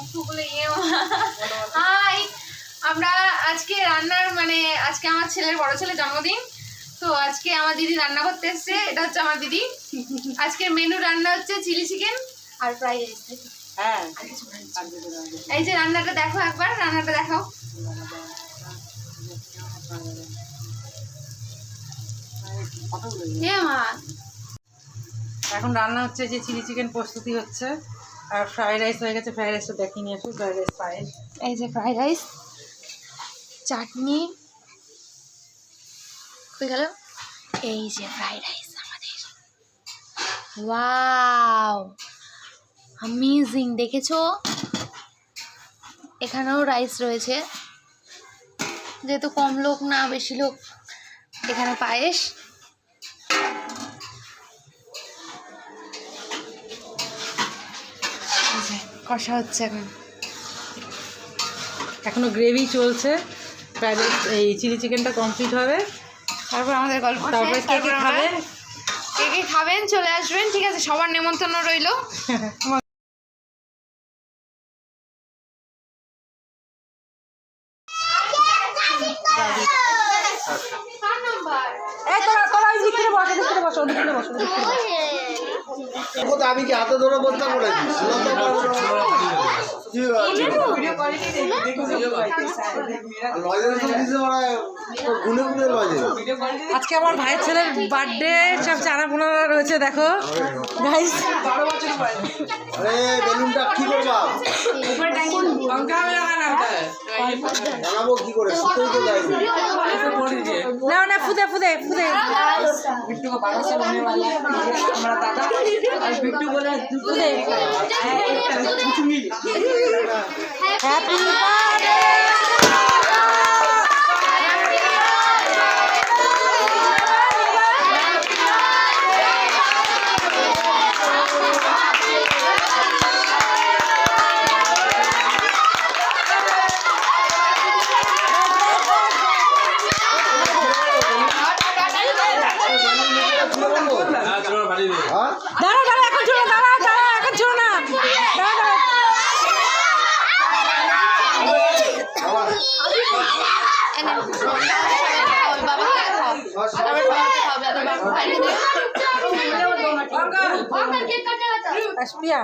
মুখ টুকুলে ইয়ে হাই। আমরা আজকে রান্নার মানে আজকে আমার ছেলের বড় ছেলের জন্মদিন। তো আজকে আমার দিদি রান্না করতে এসছে এটা হচ্ছে আমার দিদি। আজকে মেনু রান্না হচ্ছে চিলি চিকেন আর ফ্রাইড রাইস হ্যাঁ। এই যে রান্নাটা দেখো একবার রান্নাটা দেখাও। এখন রান্না হচ্ছে যে চিলি চিকেন প্রস্তুতি হচ্ছে। আর ফ্রাইড রাইস হয়ে গেছে ফ্রাইড রাইসটা দেখিয়ে নিয়ে আসো ফ্রাইড রাইস পায়েস এই যে ফ্রাইড রাইস চাটনি হয়ে গেল? এই যে ফ্রাইড রাইস আমাদের। ওয়াও অ্যামেজিং দেখেছ? এখানেও রাইস রয়েছে। যেহেতু কম লোক না, বেশি লোক এখানে পায়েস। কষা হচ্ছে এখন। এখনও গ্রেভি চলছে। ফ্রাইড এই চিলি চিকেনটা কমপ্লিট হবে। তারপর আমাদের গল্প তারপরে কে কে আমরা- খাবেন? কে কে খাবেন চলে আসবেন ঠিক আছে? সবার নেমন্তন্ন রইল। এই তোরা তোরা ওই দিক থেকে বসো ওদিক থেকে বসো ওদিক থেকে বসো আমি কি হাতে ধরে বলতে আজকে আমার ভাইয়ের ছেলের বার্থডে সব চারা পোনারা রয়েছে দেখো। গাইস আরে বেলুনটা কি করবা? বানাবো কি করে? শুতেই তো না। না ফুদে ফুদে ফুদে। দাঁড়া দাঁড়া এখন ছোড়ো দাঁড়া দাঁড়া এখন ছোড়ো না দাঁড়া দাঁড়া বাবা প্রিয়া